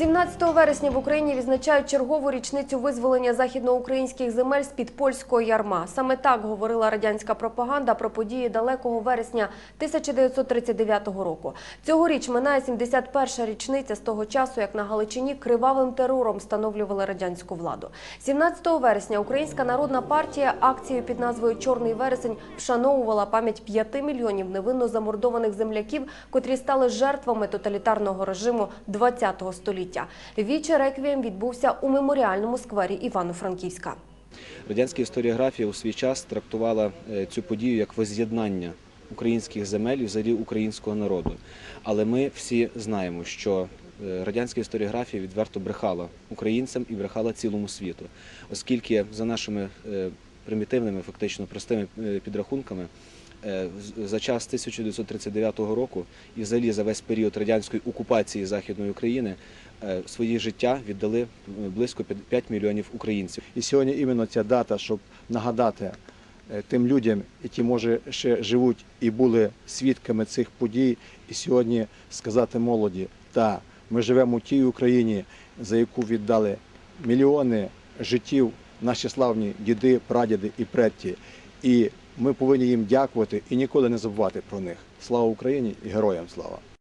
17 вересня в Україні відзначають чергову річницю визволення західноукраїнських земель з-під польського ярма. Саме так говорила радянська пропаганда про події далекого вересня 1939 року. Цьогоріч минає 71-ша річниця з того часу, як на Галичині кривавим терором встановлювали радянську владу. 17 вересня Українська народна партія акцією під назвою Чорний вересень вшановувала пам'ять 5 мільйонів невинно замордованих земляків, котрі стали жертвами тоталітарного режиму ХХ століття. Віче реквієм відбувся у меморіальному сквері Івано-Франківська. Радянська історіографія у свій час трактувала е, цю подію як воз'єднання українських земель і взагалі українського народу. Але ми всі знаємо, що е, радянська історіографія відверто брехала українцям і брехала цілому світу, оскільки за нашими е, примітивними, фактично простими е, підрахунками. е, За час 1939 року і взагалі за весь період радянської окупації Західної України е, свої життя віддали близько 5 мільйонів українців. І сьогодні іменно ця дата, щоб нагадати тим людям, які може ще живуть і були свідками цих подій, і сьогодні сказати молоді, та ми живемо в тій Україні, за яку віддали мільйони життів наші славні діди, прадіди і предті. І ми повинні їм дякувати і ніколи не забувати про них. Слава Україні і героям слава!